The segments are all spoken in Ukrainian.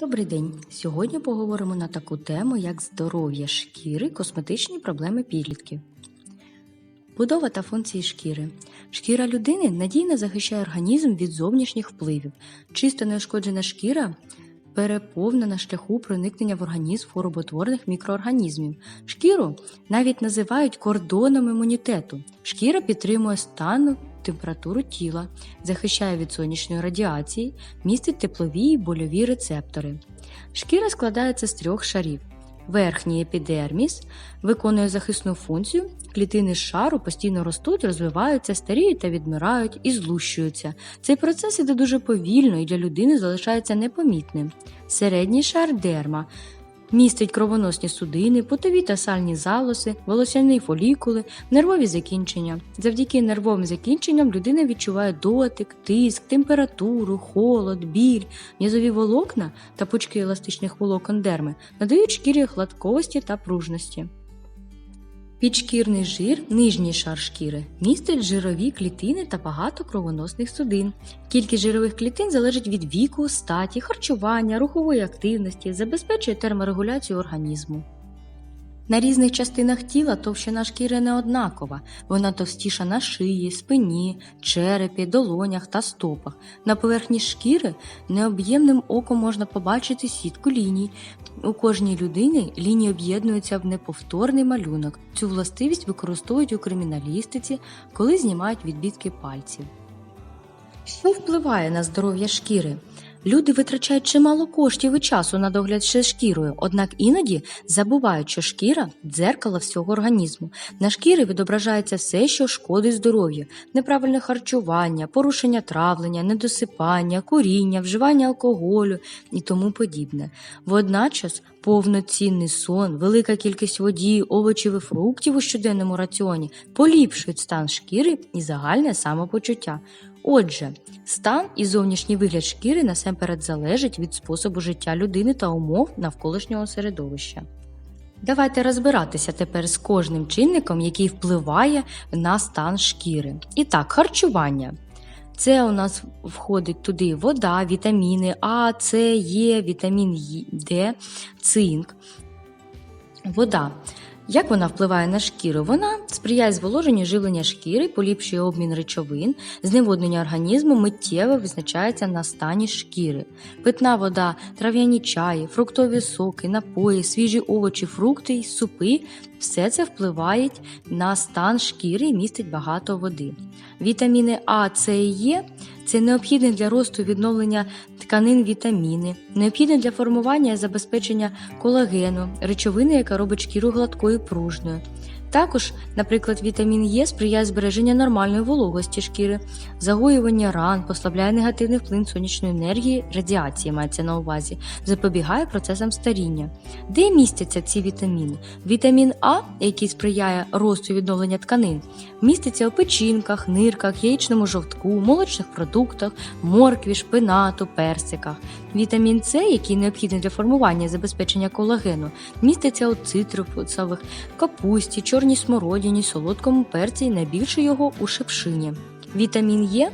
Добрий день! Сьогодні поговоримо на таку тему, як здоров'я шкіри, косметичні проблеми підлітків. Будова та функції шкіри. Шкіра людини надійно захищає організм від зовнішніх впливів. Чисто неушкоджена шкіра переповнена шляху проникнення в організм хвороботворних мікроорганізмів. Шкіру навіть називають кордоном імунітету. Шкіра підтримує стану температуру тіла, захищає від сонячної радіації, містить теплові і больові рецептори. Шкіра складається з трьох шарів. Верхній епідерміс виконує захисну функцію, клітини шару постійно ростуть, розвиваються, старіють та відмирають і злущуються. Цей процес іде дуже повільно і для людини залишається непомітним. Середній шар дерма містить кровоносні судини, потові та сальні залози, волосяні фолікули, нервові закінчення. Завдяки нервовим закінченням людина відчуває дотик, тиск, температуру, холод, біль, м'язові волокна та пучки еластичних волокон дерми надають шкірі гладковості та пружності. Підшкірний жир, нижній шар шкіри, містить жирові клітини та багато кровоносних судин. Кількість жирових клітин залежить від віку, статі, харчування, рухової активності, забезпечує терморегуляцію організму. На різних частинах тіла товщина шкіри не однакова, вона товстіша на шиї, спині, черепі, долонях та стопах. На поверхні шкіри необ'ємним оком можна побачити сітку ліній. У кожній людини лінії об'єднуються в неповторний малюнок. Цю властивість використовують у криміналістиці, коли знімають відбитки пальців. Що впливає на здоров'я шкіри? Люди витрачають чимало коштів і часу на догляд за шкірою, однак іноді забувають, що шкіра дзеркало всього організму. На шкірі відображається все, що шкодить здоров'ю: неправильне харчування, порушення травлення, недосипання, куріння, вживання алкоголю і тому подібне. Водночас повноцінний сон, велика кількість воді, овочів і фруктів у щоденному раціоні поліпшують стан шкіри і загальне самопочуття. Отже, стан і зовнішній вигляд шкіри насамперед залежить від способу життя людини та умов навколишнього середовища. Давайте розбиратися тепер з кожним чинником, який впливає на стан шкіри. І так, харчування. Це у нас входить туди вода, вітаміни А, С, Е, вітамін Д, цинк. Вода. Як вона впливає на шкіру? Вона сприяє зволоженню живлення шкіри, поліпшує обмін речовин, зневоднення організму миттєво визначається на стані шкіри. Питна вода, трав'яні чаї, фруктові соки, напої, свіжі овочі, фрукти й супи все це впливає на стан шкіри і містить багато води. Вітаміни А, С і Е це необхідні для росту відновлення тканин вітаміни, необхідні для формування і забезпечення колагену, речовини, яка робить шкіру гладкою пружною. Також, наприклад, вітамін Е сприяє збереженню нормальної вологості шкіри, загоювання ран, послабляє негативний вплив сонячної енергії, радіації мається на увазі, запобігає процесам старіння. Де містяться ці вітаміни? Вітамін А, який сприяє росту відновлення тканин, міститься у печінках, нирках, яєчному жовтку, молочних продуктах, моркві, шпинату, персиках. Вітамін С, який необхідний для формування і забезпечення колагену, міститься у цитрусових, капусті, чорній смородині, солодкому перці найбільше його у шипшині. Вітамін Е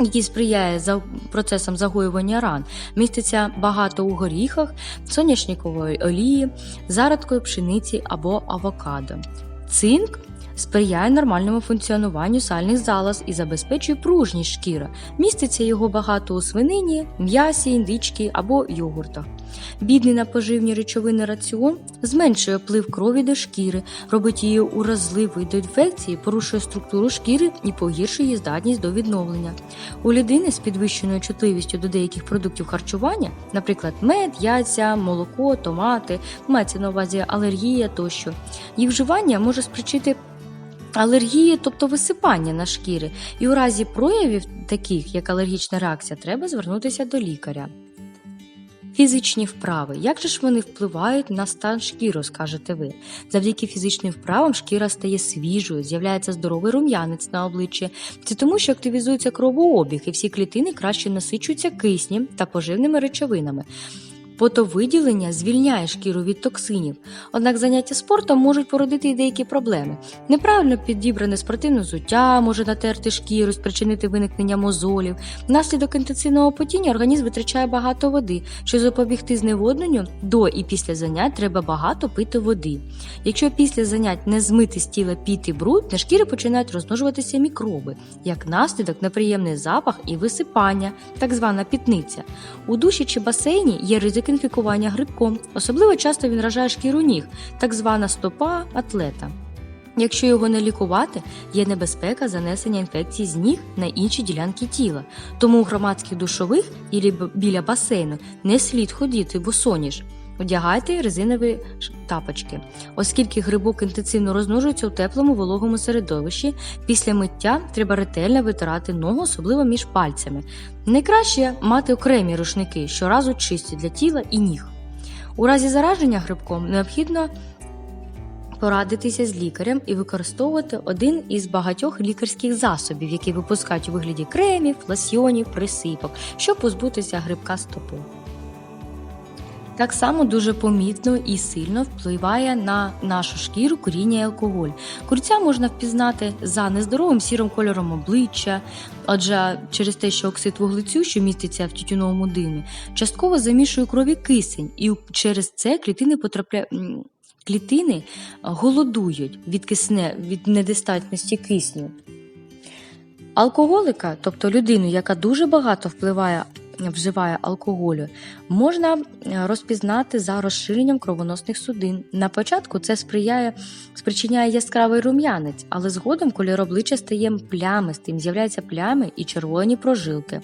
який сприяє за процесам загоювання ран, міститься багато у горіхах, соняшникової олії, зародкою пшениці або авокадо. Цинк сприяє нормальному функціонуванню сальних залоз і забезпечує пружність шкіри. Міститься його багато у свинині, м'ясі, індички або йогуртах. Бідний на поживні речовини раціон зменшує вплив крові до шкіри, робить її уразливою до інфекції, порушує структуру шкіри і погіршує її здатність до відновлення. У людини з підвищеною чутливістю до деяких продуктів харчування, наприклад, мед, яйця, молоко, томати, мається на увазі алергія тощо, їх вживання може спричити Алергії, тобто висипання на шкірі, і у разі проявів, таких як алергічна реакція, треба звернутися до лікаря. Фізичні вправи. Як же ж вони впливають на стан шкіри, скажете ви? Завдяки фізичним вправам шкіра стає свіжою, з'являється здоровий рум'янець на обличчі. Це тому, що активізується кровообіг, і всі клітини краще насичуються киснем та поживними речовинами. Потовиділення звільняє шкіру від токсинів, однак заняття спортом можуть породити й деякі проблеми. Неправильно підібране спортивне взуття може натерти шкіру, спричинити виникнення мозолів. Внаслідок інтенсивного потіння організм витрачає багато води. Щоб запобігти зневодненню, до і після занять треба багато пити води. Якщо після занять не змити з тіла піт і бруд, на шкірі починають розмножуватися мікроби, як наслідок неприємний запах і висипання, так звана пітниця. У душі чи басейні є ризик інфікування грибком. Особливо часто він вражає шкіру ніг, так звана стопа атлета. Якщо його не лікувати, є небезпека занесення інфекцій з ніг на інші ділянки тіла. Тому у громадських душових і біля басейну не слід ходити босоніж. Одягайте резинові тапочки, оскільки грибок інтенсивно розмножується у теплому вологому середовищі. Після миття треба ретельно витирати ногу, особливо між пальцями. Найкраще мати окремі рушники, щоразу чисті для тіла і ніг. У разі зараження грибком необхідно порадитися з лікарем і використовувати один із багатьох лікарських засобів, які випускають у вигляді кремів, лосьйонів, присипок, щоб позбутися грибка стопи. Так само дуже помітно і сильно впливає на нашу шкіру куріння і алкоголь. Курця можна впізнати за нездоровим сірим кольором обличчя, адже через те, що оксид вуглецю, що міститься в тютюновому димі, частково замішує крові кисень, і через це клітини потрапляють. Клітини голодують від кисне від недостатності кисню. Алкоголика, тобто людину, яка дуже багато впливає, вживає алкоголю, можна е, розпізнати за розширенням кровоносних судин. На початку це сприяє, спричиняє яскравий рум'янець, але згодом кольор обличчя стає плямистим, з'являються плями і червоні прожилки.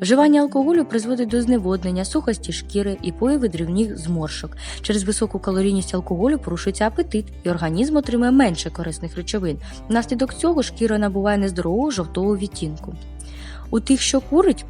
Вживання алкоголю призводить до зневоднення, сухості шкіри і появи дрібних зморшок. Через високу калорійність алкоголю порушується апетит, і організм отримує менше корисних речовин. Внаслідок цього шкіра набуває нездорового жовтого відтінку. У тих, що курить,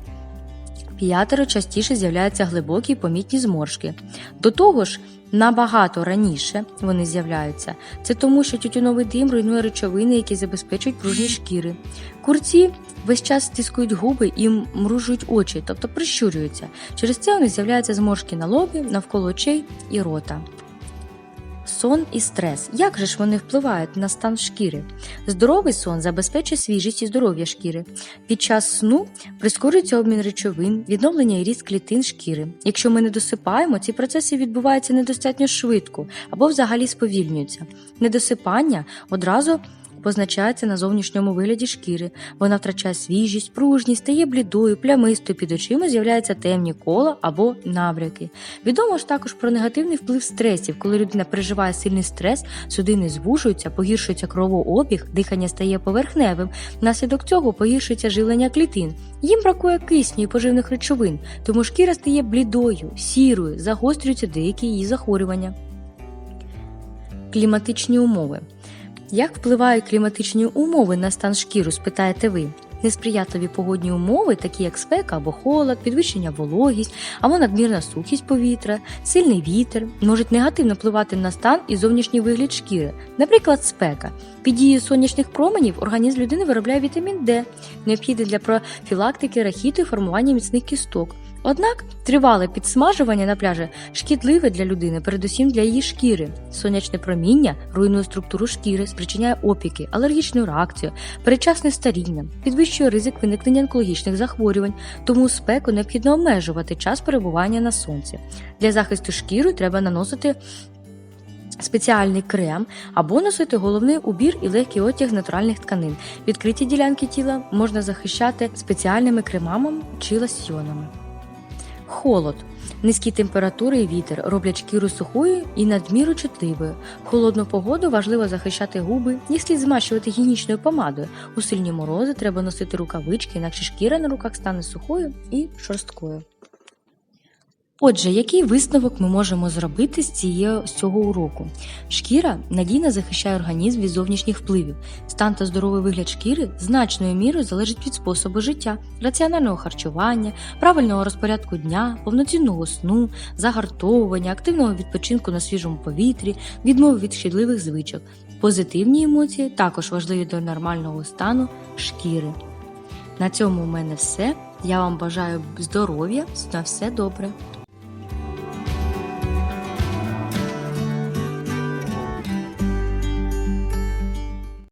п'ятеро частіше з'являються глибокі помітні зморшки. До того ж, набагато раніше вони з'являються. Це тому, що тютюновий дим руйнує речовини, які забезпечують пружні шкіри. Курці весь час стискують губи і мружують очі, тобто прищурюються. Через це них з'являються зморшки на лобі, навколо очей і рота. Сон і стрес. Як же ж вони впливають на стан шкіри? Здоровий сон забезпечує свіжість і здоров'я шкіри. Під час сну прискорюється обмін речовин, відновлення і ріст клітин шкіри. Якщо ми не досипаємо, ці процеси відбуваються недостатньо швидко або взагалі сповільнюються. Недосипання одразу позначається на зовнішньому вигляді шкіри. Вона втрачає свіжість, пружність, стає блідою, плямистою, під очима з'являються темні кола або набряки. Відомо ж також про негативний вплив стресів, коли людина переживає сильний стрес, судини звужуються, погіршується кровообіг, дихання стає поверхневим. Внаслідок цього погіршується живлення клітин. Їм бракує кисню і поживних речовин, тому шкіра стає блідою, сірою, загострюються деякі її захворювання. Кліматичні умови. Як впливають кліматичні умови на стан шкіру, спитаєте ви? Несприятливі погодні умови, такі як спека або холод, підвищення вологість або надмірна сухість повітря, сильний вітер, можуть негативно впливати на стан і зовнішній вигляд шкіри. Наприклад, спека. Під дією сонячних променів організм людини виробляє вітамін Д, необхідний для профілактики рахіту і формування міцних кісток. Однак тривале підсмажування на пляжі шкідливе для людини, передусім для її шкіри. Сонячне проміння руйнує структуру шкіри, спричиняє опіки, алергічну реакцію, передчасне старіння, підвищує ризик виникнення онкологічних захворювань, тому спеку необхідно обмежувати час перебування на сонці. Для захисту шкіри треба наносити спеціальний крем або носити головний убір і легкий одяг з натуральних тканин. Відкриті ділянки тіла можна захищати спеціальними кремами чи лосьйонами. Холод. Низькі температури і вітер роблять шкіру сухою і надміру чутливою. Холодну погоду важливо захищати губи, їх слід змащувати гігієнічною помадою. У сильні морози треба носити рукавички, інакше шкіра на руках стане сухою і шорсткою. Отже, який висновок ми можемо зробити з, цієї, з цього уроку? Шкіра надійно захищає організм від зовнішніх впливів. Стан та здоровий вигляд шкіри значною мірою залежить від способу життя, раціонального харчування, правильного розпорядку дня, повноцінного сну, загартовування, активного відпочинку на свіжому повітрі, відмови від шкідливих звичок. Позитивні емоції також важливі до нормального стану шкіри. На цьому у мене все. Я вам бажаю здоров'я, на все добре.